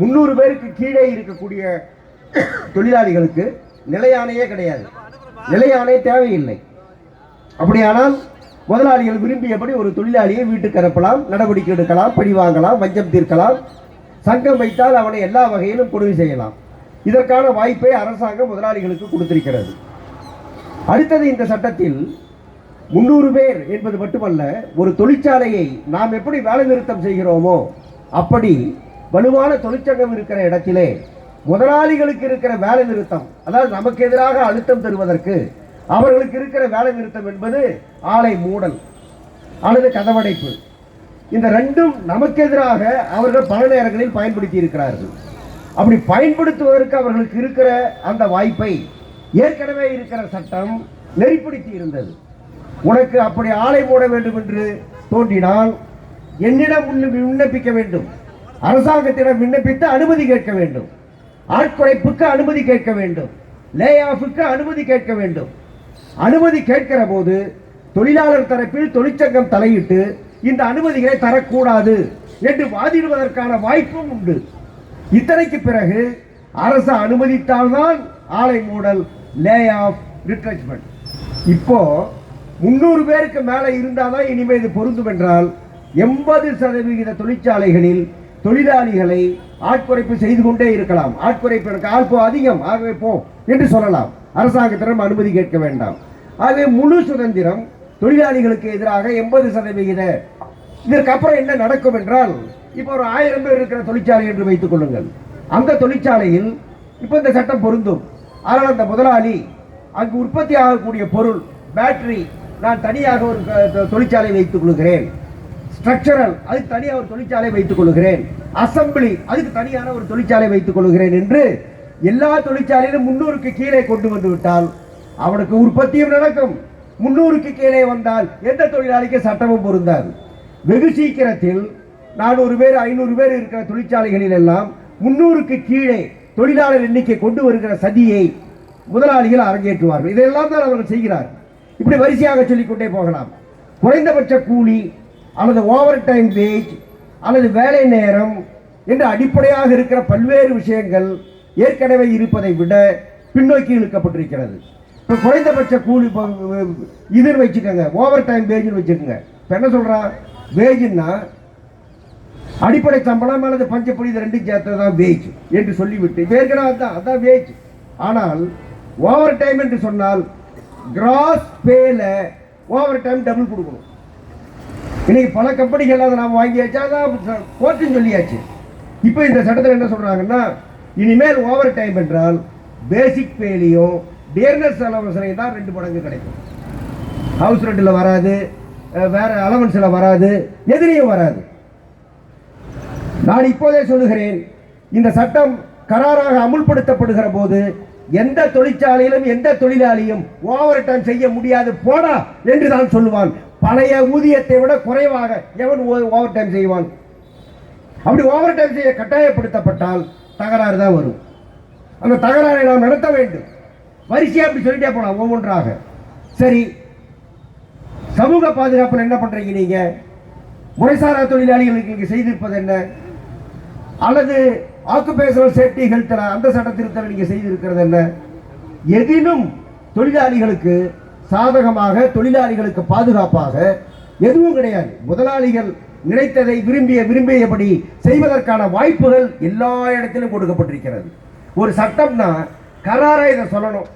முந்நூறு பேருக்கு கீழே இருக்கக்கூடிய தொழிலாளிகளுக்கு நிலையானையே கிடையாது. நிலையானை தேவையில்லை. அப்படியானால் முதலாளிகள் விரும்பியபடி ஒரு தொழிலாளியை வீட்டுக்கு அனுப்பலாம் நடவடிக்கை எடுக்கலாம் பழி வாங்கலாம் வஞ்சம் தீர்க்கலாம். சங்கம் வைத்தால் அவனை எல்லா வகையிலும் கொடுமை செய்யலாம். இதற்கான வாய்ப்பை அரசாங்கம் முதலாளிகளுக்கு கொடுத்திருக்கிறது. அடுத்தது இந்த சட்டத்தில் முன்னூறு பேர் என்பது மட்டுமல்ல ஒரு தொழிற்சாலையை நாம் எப்படி வேலை நிறுத்தம் செய்கிறோமோ அப்படி வலுவான தொழிற்சங்கம் இருக்கிற இடத்திலே முதலாளிகளுக்கு இருக்கிற வேலை நிறுத்தம் அதாவது நமக்கு எதிராக அழுத்தம் தருவதற்கு அவர்களுக்கு இருக்கிற வேலை நிறுத்தம் என்பது ஆலை மூடல் அல்லது கதவடைப்பு. இந்த ரெண்டும் நமக்கு எதிராக அவர்கள் பல நேரங்களில் பயன்படுத்தி இருக்கிறார்கள். அப்படி பயன்படுத்துவதற்கு அவர்களுக்கு இருக்கிற அந்த வாய்ப்பை ஏற்கனவே இருக்கிற சட்டம் நெறிப்படுத்தி இருந்தது. உனக்கு அப்படி ஆலை மூட வேண்டும் என்று தோன்றினால் என்னிடம் விண்ணப்பிக்க வேண்டும். அரசாங்கத்திடம் விண்ணப்பித்து அனுமதி கேட்க வேண்டும். ஆட்குறைப்புக்கு அனுமதி கேட்க வேண்டும். லே ஆஃபுக்கு அனுமதி கேட்க வேண்டும். அனுமதி கேட்கிற போது தொழிலாளர் தரப்பில் தொழிற்சங்கம் தலையிட்டு இந்த அனுமதிகளை தரக்கூடாது என்று வாதிடுவதற்கான வாய்ப்பும் உண்டு. இத்தனைக்கு பிறகு அரசு அனுமதித்தால்தான் ஆலை மூடல் லே ஆஃப் ரிட்ரெச்மெண்ட். இப்போ முன்னூறு பேருக்கு மேலே இருந்தாதான் இனிமேல் இது பொருந்தும் என்றால் எண்பது சதவிகித தொழிற்சாலைகளில் தொழிலாளிகளை ஆட்குறைப்பு செய்து கொண்டே இருக்கலாம். ஆட்குறைப்பு ஆள்போ அதிகம். ஆகவே போ என்று சொல்லலாம். அரசாங்கத்திடம் அனுமதி கேட்க வேண்டாம். ஆகவே முழு சுதந்திரம் தொழிலாளிகளுக்கு எதிராக எண்பது சதவிகித இதற்கு அப்புறம் என்ன நடக்கும் என்றால் இப்போ ஒரு ஆயிரம் பேர் இருக்கிற தொழிற்சாலை என்று வைத்துக் கொள்ளுங்கள். அந்த தொழிற்சாலையில் இப்போ இந்த சட்டம் பொருந்தும். ஆனால் அந்த முதலாளி அங்கு உற்பத்தி ஆகக்கூடிய பொருள் பேட்டரி நான் தனியாக ஒரு தொழிற்சாலை வைத்துக் கொள்கிறேன். ஸ்ட்ரக்சரல் அதுக்கு தனியாக ஒரு தொழிற்சாலை வைத்துக் கொள்கிறேன். அசம்பிளி அதுக்கு தனியான ஒரு தொழிற்சாலை வைத்துக் கொள்கிறேன் என்று எல்லா தொழிற்சாலையிலும் முன்னூறுக்கு கீழே கொண்டு வந்து விட்டால் அவனுக்கு உற்பத்தியும் நடக்கும். முன்னூறுக்கு கீழே வந்தால் எந்த தொழிலாளிக்கு சட்டமும் பொருந்தாது. வெகு சீக்கிரத்தில் நானூறு பேர் ஐநூறு பேர் இருக்கிற தொழிற்சாலைகளில் எல்லாம் முன்னூறுக்கு கீழே தொழிலாளர் எண்ணிக்கை கொண்டு வருகிற சதியை முதலாளிகள் அரங்கேற்றுவார்கள். இதையெல்லாம் தான் அவர்கள் செய்கிறார் இப்படி வரிசையாக சொல்லிக்கொண்டே போகலாம். குறைந்தபட்ச கூலி அல்லது ஓவர் டைம் வேஜ் அல்லது வேலை நேரம் என்று அடிப்படையாக இருக்கிற பல்வேறு விஷயங்கள் ஏற்கனவே இருப்பதை விட பின்னோக்கி இழுக்கப்பட்டிருக்கிறது. இப்போ குறைந்தபட்ச கூலி இப்போ, இதுன்னு வச்சுக்கோங்க ஓவர் டைம் வேஜ்னு வச்சுக்கோங்க. இப்போ என்ன சொல்கிறான் வேஜ்னா அடிப்படை சம்பளம் அல்லது பஞ்சப்படி இது ரெண்டும் சேர்த்தது தான் வேஜ் என்று சொல்லிவிட்டு இப்ப ஏற்கனவே அதான் அதான் வேஜ் ஆனால் ஓவர் டைம் என்று சொன்னால் கிராஸ் பேல ஓவர் டைம் டபுள் கொடுக்கணும். இன்னைக்கு பல கம்பெனிகள் அதை நாம் வாங்கியாச்சு அதான் கோர்ட்டுன்னு சொல்லியாச்சு. இப்போ இந்த சட்டத்தில் என்ன சொல்கிறாங்கன்னா இனிமேல் ஓவர் டைம் என்றால் பேசிக் பேலையும் டேர்னஸ் அலவன்ஸ்லையும் தான் ரெண்டு மடங்கு கிடைக்கும். ஹவுஸ் ரெண்டில் வராது வேற அலவன்ஸில் வராது எதிரியும் வராது. நான் இப்போதே சொல்லுகிறேன் இந்த சட்டம் கராராக அமுல்படுத்தப்படுகிற போது எந்த தொழிற்சாலையிலும் எந்த தொழிலாளியும் ஓவர் டைம் செய்ய முடியாது போடா என்று தான் சொல்லுவான். பழைய ஊதியத்தை விட குறைவாக எவன் ஓவர் டைம் செய்வான்? அப்படி ஓவர் டைம் செய்ய கட்டாயப்படுத்தப்பட்டால் தகராறு தான் வரும். அந்த தகராறை நாம் நடத்த வேண்டும். வரிசையாக அப்படி சொல்லிட்டே போகலாம் ஒவ்வொன்றாக. சரி சமூக பாதுகாப்பில் என்ன பண்ணுறீங்க நீங்கள் முறைசாரா தொழிலாளிகளுக்கு இங்கே செய்திருப்பது என்ன? அல்லது ஆக்குபேஷனல் சேஃப்டி ஹெல்த்தில் அந்த சட்ட திருத்தம் நீங்கள் செய்திருக்கிறது என்ன? எதினும் தொழிலாளிகளுக்கு சாதகமாக தொழிலாளிகளுக்கு பாதுகாப்பாக எதுவும் கிடையாது. முதலாளிகள் நினைத்ததை விரும்பிய விரும்பியபடி செய்வதற்கான வாய்ப்புகள் எல்லா இடத்திலும் கொடுக்கப்பட்டிருக்கிறது. ஒரு சட்டம்னா கராரா இதை சொல்லணும்.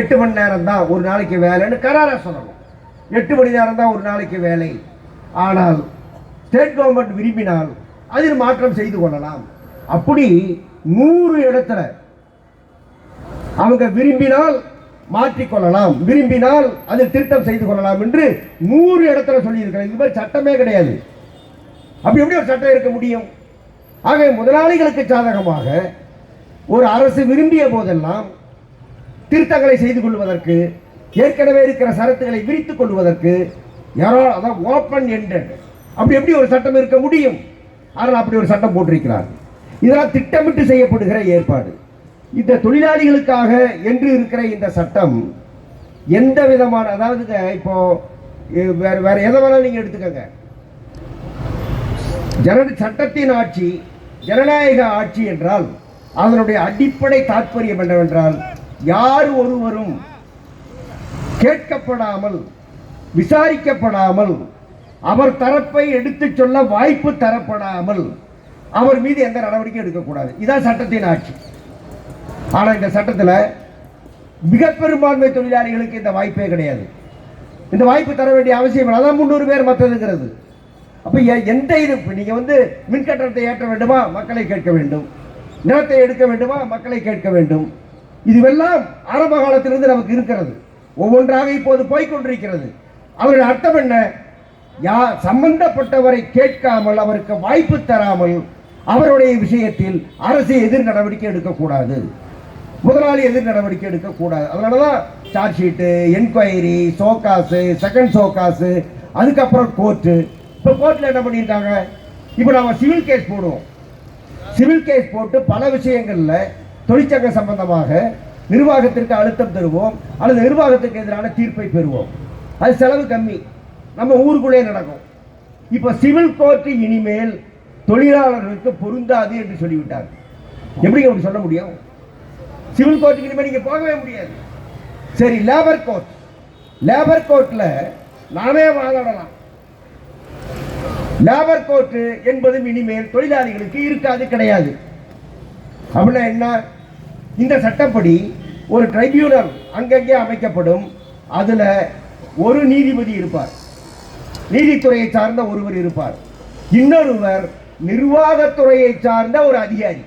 எட்டு மணி நேரம் தான் ஒரு நாளைக்கு வேலைன்னு கராரா சொல்லணும். எட்டு மணி நேரம் தான் ஒரு நாளைக்கு வேலை. ஆனால் ஸ்டேட் கவர்மெண்ட் விரும்பினால் அதில் மாற்றம் செய்து கொள்ளலாம். அப்படி நூறு இடத்துல அவங்க விரும்பினால் மாற்றிக்கொள்ளலாம். விரும்பினால் அதில் திருத்தம் செய்து கொள்ளலாம் என்று நூறு இடத்துல சொல்லியிருக்கிறேன் இது மாதிரி சட்டமே கிடையாது. அப்படி எப்படி ஒரு சட்டம் இருக்க முடியும்? ஆக முதலாளிகளுக்கு சாதகமாக ஒரு அரசு விரும்பிய போதெல்லாம் திருத்தங்களை செய்து கொள்வதற்கு ஏற்கனவே இருக்கிற சரத்துகளை விரித்துக் கொள்வதற்கு யாரோ அதான் ஓப்பன் எண்டட் அப்படி எப்படி ஒரு சட்டம் இருக்க முடியும்? ஆனால் அப்படி ஒரு சட்டம் போட்டிருக்கிறார் இதெல்லாம் திட்டமிட்டு செய்யப்படுகிற ஏற்பாடு. இந்த தொழிலாளிகளுக்காக என்று இருக்கிற இந்த சட்டம் எந்த விதமான அதாவதுங்க இப்போ வேற வேற எதை வேணாலும் நீங்க எடுத்துக்கோங்க. ஜன சட்டத்தின் ஆட்சி ஜனநாயக ஆட்சி என்றால் அதனுடைய அடிப்படை தாற்பயம் என்னவென்றால் யார் ஒருவரும் கேட்கப்படாமல் விசாரிக்கப்படாமல் அவர் தரப்பை எடுத்துச் சொல்ல வாய்ப்பு தரப்படாமல் அவர் மீது எந்த நடவடிக்கையும் எடுக்கக்கூடாது. இதான் சட்டத்தின் ஆட்சி. ஆனால் இந்த சட்டத்தில் மிக பெரும்பான்மை தொழிலாளிகளுக்கு இந்த வாய்ப்பே கிடையாது. இந்த வாய்ப்பு தர வேண்டிய அவசியம் இல்லை. அதான் முந்நூறு பேர் மற்றதுங்கிறது. அப்போ எந்த இது? நீங்கள் வந்து மின் கட்டணத்தை ஏற்ற வேண்டுமா? மக்களை கேட்க வேண்டும். நிலத்தை எடுக்க வேண்டுமா? மக்களை கேட்க வேண்டும். இதுவெல்லாம் ஆரம்ப காலத்திலிருந்து நமக்கு இருக்கிறது. ஒவ்வொன்றாக இப்போது போய்க்கொண்டிருக்கிறது அவருடைய அர்த்தம் என்ன? யா சம்பந்தப்பட்டவரை கேட்காமல் அவருக்கு வாய்ப்பு தராமல் அவருடைய விஷயத்தில் அரசு எதிர் நடவடிக்கை எடுக்கக்கூடாது. முதலாளி எதிர் நடவடிக்கை எடுக்கக்கூடாது. அதனால தான் charge sheet enquiry show cause second show cause அதுக்கப்புறம் கோர்ட்டு இப்போ கோர்ட்டில் என்ன பண்ணியிருக்காங்க? இப்போ நம்ம சிவில் கேஸ் போடுவோம். சிவில் கேஸ் போட்டு பல விஷயங்களில் தொழிற்சங்க சம்பந்தமாக நிர்வாகத்திற்கு அழுத்தம் தருவோம். அல்லது நிர்வாகத்துக்கு எதிரான தீர்ப்பை பெறுவோம். அது செலவு கம்மி. நம்ம ஊருக்குள்ளே நடக்கும். இப்போ சிவில் கோர்ட்டு இனிமேல் தொழிலாளர்களுக்கு பொருந்தாது என்று சொல்லிவிட்டார் எப்படி அப்படி சொல்ல முடியும்? சிவில் கோர்ட்டுக்கு இனிமேல் நீங்க போகவே முடியாது. சரி லேபர் கோர்ட் லேபர் கோர்ட்ல நாமே வாதாடலாம். லேபர் கோர்ட் என்பதும் இனிமேல் தொழிலாளிகளுக்கு இருக்காது கிடையாது. அப்படின்னா என்ன? இந்த சட்டப்படி ஒரு ட்ரைபியூனல் அங்கங்கே அமைக்கப்படும். அதுல ஒரு நீதிபதி இருப்பார். நீதித்துறையை சார்ந்த ஒருவர் இருப்பார். இன்னொருவர் நிர்வாகத்துறையை சார்ந்த ஒரு அதிகாரி.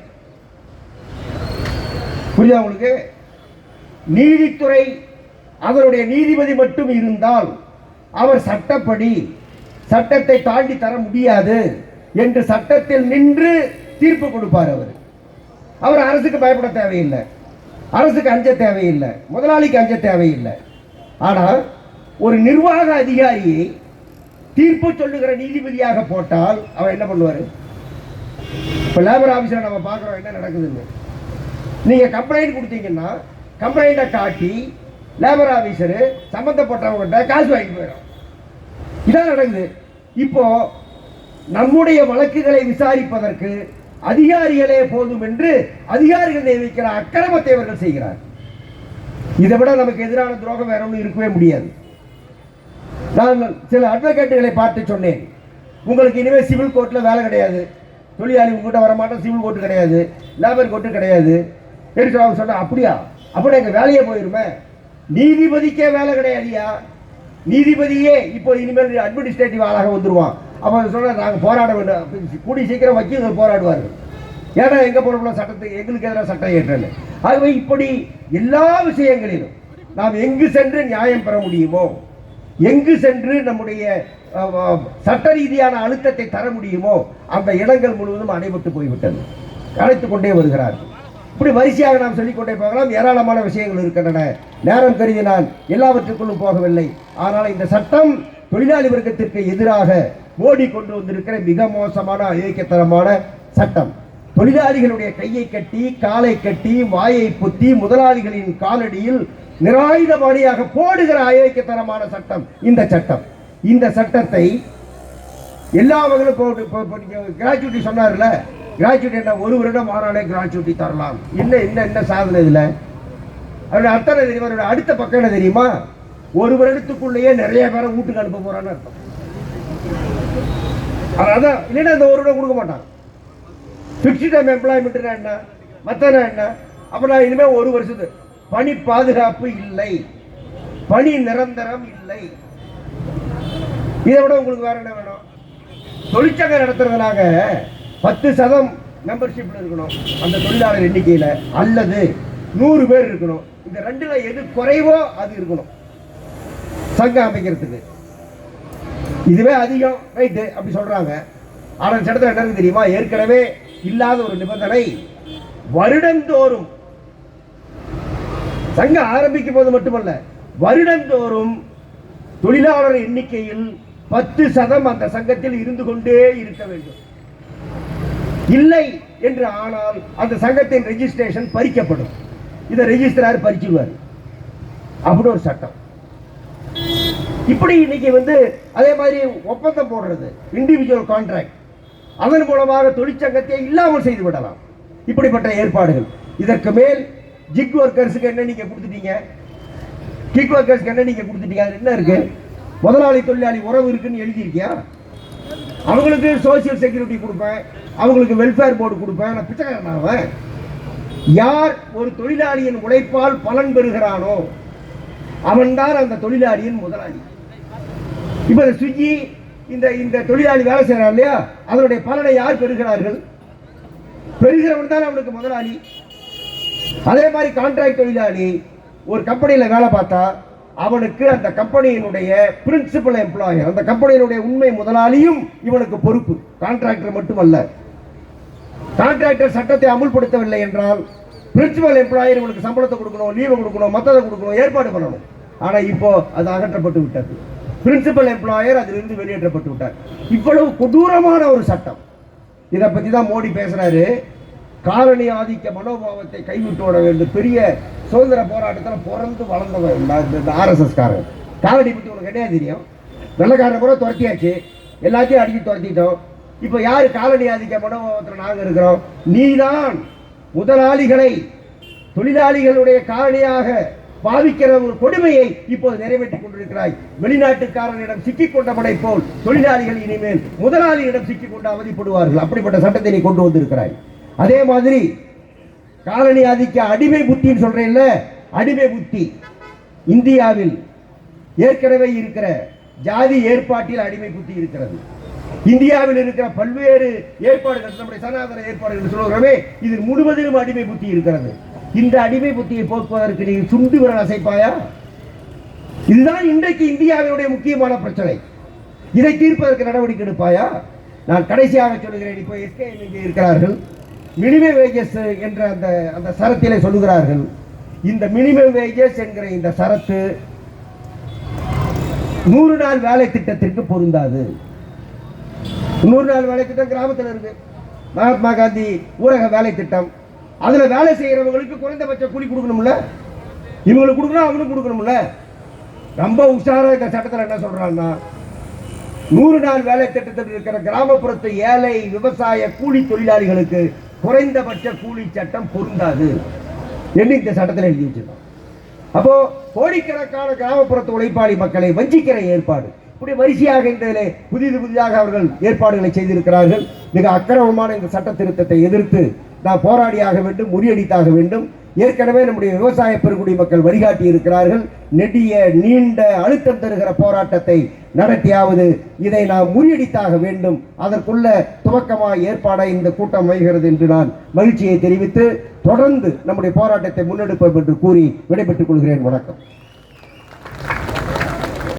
புரியுதா உங்களுக்கு? நீதித்துறை அவருடைய நீதிபதி மட்டும் இருந்தால் அவர் சட்டப்படி சட்டத்தை தாண்டி தர முடியாது என்று சட்டத்தில் நின்று தீர்ப்பு கொடுப்பார் அவர். அவர் அரசுக்கு பயப்பட தேவையில்லை. அரசுக்கு அஞ்ச தேவையில்லை. முதலாளிக்கு அஞ்ச தேவையில்லை. ஆனால் ஒரு நிர்வாக அதிகாரியை தீர்ப்பு சொல்லுகிற நீதிபதியாக போட்டால் அவர் என்ன பண்ணுவார்? இப்போ லேபர் ஆஃபீஸில் நம்ம பார்க்குறோம் என்ன நடக்குதுன்னு. நீங்கள் கம்ப்ளைண்ட் கொடுத்தீங்கன்னா கம்ப்ளைண்ட்டை காட்டி லேபர் ஆஃபீஸரு சம்மந்தப்பட்டவங்ககிட்ட காசு வாங்கிட்டு போயிடும். இதான் நடக்குது. இப்போ நம்முடைய வழக்குகளை விசாரிப்பதற்கு அதிகாரிகளே போதும் என்று அதிகாரிகள் நியமிக்கிற அக்கிரமத்தை அவர்கள் செய்கிறார் இதை விட நமக்கு எதிரான துரோகம் வேற ஒன்றும் இருக்கவே முடியாது. நான் சில அட்வொகேட்டுகளை பார்த்து சொன்னேன். உங்களுக்கு இனிமேல் சிவில் கோர்ட்டில் வேலை கிடையாது. தொழிலாளி உங்ககிட்ட வர மாட்டோம் சிவில் கோர்ட்டு கிடையாது. லேபர் கோர்ட்டு கிடையாது. எடுத்து சொல்லி அவங்க சொன்னா அப்படியா அப்படி எங்கள் வேலையே போயிருமே. நீதிபதிக்கே வேலை கிடையாதுயா? நீதிபதியே இப்போ இனிமேல் அட்மினிஸ்ட்ரேட்டிவ் ஆளாக வந்துடுவான் அப்போ சொன்னால் நாங்கள் போராட வேண்டும். கூடி சீக்கிரம் வக்கீல்கள் போராடுவார்கள். ஏன்னா எங்கே போறோம்ல சட்டத்துக்கு எங்களுக்கு எதிராக சட்டம் ஏற்றல ஆகவே இப்படி எல்லா விஷயங்களிலும் நாம் எங்கு சென்று நியாயம் பெற முடியுமோ எங்கு சென்று நம்முடைய சட்ட ரீதியான அழுத்தத்தை தர முடியுமோ அந்த இடங்கள் முழுவதும் அடைபட்டு போய்விட்டது. அழைத்து கொண்டே வருகிறார் இப்படி வரிசையாக நாம் சொல்லிக்கொண்டே போகலாம் ஏராளமான விஷயங்கள் இருக்கின்றன நேரம் கருதி நான் எல்லாவற்றுக்குள்ளும் போகவில்லை ஆனால் இந்த சட்டம் தொழிலாளி வர்க்கத்திற்கு எதிராக மோடி கொண்டு வந்திருக்கிற மிக மோசமான அயோக்கியத்தனமான சட்டம் தொழிலாளிகளுடைய கையை கட்டி காலை கட்டி வாயை புத்தி முதலாளிகளின் காலடியில் நிராயுதபாணியாக போடுகிற அயோக்கியத்தனமான சட்டம் இந்த சட்டம் இந்த சட்டத்தை எல்லா வகையிலும் கிராஜுவிட்டி சொன்னார்ல கிராஜுவிட்டி என்ன? ஒரு வருடம் ஆனாலே கிராஜுவிட்டி தரலாம். என்ன என்ன என்ன சாதனை இதில்? அவருடைய அர்த்தம் தெரியுமா? அவருடைய அடுத்த பக்கம் என்ன தெரியுமா? ஒரு வருடத்துக்குள்ளேயே நிறைய பேரை வீட்டுக்கு அனுப்ப போறான்னு அர்த்தம். அதான் இல்லைன்னா இந்த ஒரு வருடம் கொடுக்க மாட்டான். ஃபிக்ஸ்டு டைம் எம்ப்ளாய்மெண்ட்னா என்ன? மற்றனா என்ன? அப்ப நான் இனிமேல் ஒரு வருஷத்து பணி பாதுகாப்பு இல்லை. பணி நிரந்தரம் இல்லை. இதை விட உங்களுக்கு வேற என்ன வேணும்? தொழிற்சங்கம் நடத்துறதுனாக பத்து சதம் மெம்பர்ஷிப்பில் இருக்கணும் அந்த தொழிலாளர் எண்ணிக்கையில். அல்லது நூறு பேர் இருக்கணும். இந்த ரெண்டில் எது குறைவோ அது இருக்கணும். சங்கம் அமைக்கிறதுக்கு. இதுவே அதிகம். ரைட்டு அப்படி சொல்கிறாங்க ஆனால் இந்த இடத்துல என்ன தெரியுமா? ஏற்கனவே இல்லாத ஒரு நிபந்தனை. வருடந்தோறும் சங்கம் ஆரம்பிக்கும் போது மட்டுமல்ல வருடந்தோறும் தொழிலாளர் எண்ணிக்கையில் பத்து சதம் அந்த சங்கத்தில் இருந்து கொண்டே இருக்க வேண்டும். இல்லை என்று ஆனால் அந்த சங்கத்தின் ரெஜிஸ்ட்ரேஷன் பறிக்கப்படும். இதை ரெஜிஸ்டரார் பறிச்சிடுவார் அப்படி ஒரு சட்டம். இப்படி இன்னைக்கு வந்து அதே மாதிரி ஒப்பந்தம் போடுறது இண்டிவிஜுவல் கான்ட்ராக்ட் அதன் மூலமாக தொழிற்சங்கத்தை இல்லாமல் செய்து விடலாம். இப்படிப்பட்ட ஏற்பாடுகள். இதற்கு மேல் ஜிக் ஒர்க்கர்ஸுக்கு என்ன நீங்க கொடுத்துட்டீங்க? கிக் ஒர்க்கர்ஸ்க்கு என்ன நீங்க கொடுத்துட்டீங்க? அது என்ன இருக்கு? முதலாளி தொழிலாளி உறவு இருக்குன்னு எழுதியிருக்கியா? அவங்களுக்கு சோசியல் செக்யூரிட்டி கொடுப்பேன். அவங்களுக்கு வெல்ஃபேர் போர்டு கொடுப்பேன் நான் பிச்சைக்காரன் அவன் யார் ஒரு தொழிலாளியின் உழைப்பால் பலன் பெறுகிறானோ அவன்தான் அந்த தொழிலாளியின் முதலாளி. இப்ப இந்த ஸ்விக்கி இந்த இந்த தொழிலாளி வேலை செய்கிறான் இல்லையா? அதனுடைய பலனை யார் பெறுகிறார்கள்? பெறுகிறவன் தான் அவனுக்கு முதலாளி. அதே மாதிரி கான்ட்ராக்ட் தொழிலாளி ஒரு கம்பெனியில் வேலை பார்த்தா அவனுக்கு அந்த கம்பெனியினுடைய பிரின்சிபல் எம்ப்ளாயர் அந்த கம்பெனியினுடைய உண்மை முதலாளியும் இவனுக்கு பொறுப்பு. கான்ட்ராக்டர் மட்டுமல்ல. கான்ட்ராக்டர் சட்டத்தை அமுல்படுத்தவில்லை என்றால் பிரின்சிபல் எம்ப்ளாயர் உங்களுக்கு சம்பளத்தை கொடுக்கணும் லீவை கொடுக்கணும் மற்றதை கொடுக்கணும் ஏற்பாடு பண்ணணும். ஆனால் இப்போ அது அகற்றப்பட்டு விட்டது. பிரின்சிபல் எம்ப்ளாயர் அதிலிருந்து வெளியேற்றப்பட்டு விட்டார். இவ்வளவு கொடூரமான ஒரு சட்டம். இதை பற்றி தான் மோடி பேசுகிறாரு காலனி ஆதிக்க மனோபாவத்தை கைவிட்டு விட வேண்டும். பெரிய சுதந்திர போராட்டத்தில் பிறந்து வளர்ந்தவன் இந்த- ஆர்எஸ்எஸ் காரன் காலனி பற்றி உனக்கு என்ன தெரியும்? வெள்ளக்காரனை கூட துரத்தியாச்சு. எல்லாத்தையும் அடிச்சு துரத்திட்டோம். இப்போ யார் காலனி ஆதிக்க மனோபாவத்தில் நாங்கள் இருக்கிறோம்? நீதான். முதலாளிகளை தொழிலாளிகளுடைய காலனியாக பாவிக்கிற ஒரு கொடுமையை இப்போது நிறைவேற்றிக் கொண்டிருக்கிறாய். வெளிநாட்டுக்காரனிடம் சிக்கிக் கொண்டபடை போல் தொழிலாளிகள் இனிமேல் முதலாளியிடம் சிக்கிக் கொண்டு அவதிப்படுவார்கள். அப்படிப்பட்ட சட்டத்தை நீ கொண்டு வந்திருக்கிறாய். அதே மாதிரி காலனி ஆதிக்க அடிமை புத்தின்னு சொல்றேன்ல அடிமை புத்தி. இந்தியாவில் ஏற்கனவே இருக்கிற ஜாதி ஏற்பாட்டில் அடிமை புத்தி இருக்கிறது. இந்தியாவில் இருக்கிற பல்வேறு ஏற்பாடுகள் நம்முடைய சனாதன ஏற்பாடுகள் சொல்லுகிறோமே இது முழுவதிலும் அடிமை புத்தி இருக்கிறது. இந்த அடிமை புத்தியை போக்குவதற்கு நீ சுண்டு விரல் அசைப்பாயா? இதுதான் இன்றைக்கு இந்தியாவினுடைய முக்கியமான பிரச்சனை. இதை தீர்ப்பதற்கு நடவடிக்கை எடுப்பாயா? நான் கடைசியாக சொல்லுகிறேன் இப்போ எஸ்கேஎம் இங்கே இருக்கிறார்கள். மினிமம் வேஜஸ் என்ற அந்த அந்த சரத்திலே சொல்லுகிறார்கள். இந்த மினிமம் வேஜஸ் என்கிற இந்த சரத்து நூறு நாள் வேலை திட்டத்திற்கு பொருந்தாது. நூறு நாள் வேலை திட்டம் கிராமத்தில் இருக்கு மகாத்மா காந்தி ஊரக வேலை திட்டம். அதில் வேலை செய்கிறவங்களுக்கு குறைந்தபட்ச கூலி கொடுக்கணும்ல? இவங்களுக்கு கொடுக்கணும் அவனுக்கு கொடுக்கணும்ல? ரொம்ப உஷாராக இந்த சட்டத்தில் என்ன சொல்கிறாங்கன்னா நூறு நாள் வேலை திட்டத்தில் இருக்கிற கிராமப்புறத்து ஏழை விவசாய கூலி தொழிலாளிகளுக்கு குறைந்தபட்ச கூலி சட்டம் பொருந்தாது. என்று இந்த சட்டத்தில் எழுதி வச்சிருக்கோம் அப்போ கோடிக்கணக்கான கிராமப்புறத்து உழைப்பாளி மக்களை வஞ்சிக்கிற ஏற்பாடு. இப்படி வரிசையாக இந்த புதிது புதிதாக அவர்கள் ஏற்பாடுகளை செய்திருக்கிறார்கள். மிக அக்கிரமமான இந்த சட்ட திருத்தத்தை எதிர்த்து நாம் போராடியாக வேண்டும் முறியடித்தாக வேண்டும். ஏற்கனவே நம்முடைய விவசாய பெருங்குடி மக்கள் வழிகாட்டி இருக்கிறார்கள். நெடிய நீண்ட அழுத்தம் தருகிற போராட்டத்தை நடத்தியாவது இதை நாம் முறியடித்தாக வேண்டும். அதற்குள்ள துவக்கமாக ஏற்பாடாக இந்த கூட்டம் அமைகிறது என்று நான் மகிழ்ச்சியை தெரிவித்து தொடர்ந்து நம்முடைய போராட்டத்தை முன்னெடுப்போம் என்று கூறி விடைபெற்றுக் கொள்கிறேன். வணக்கம்.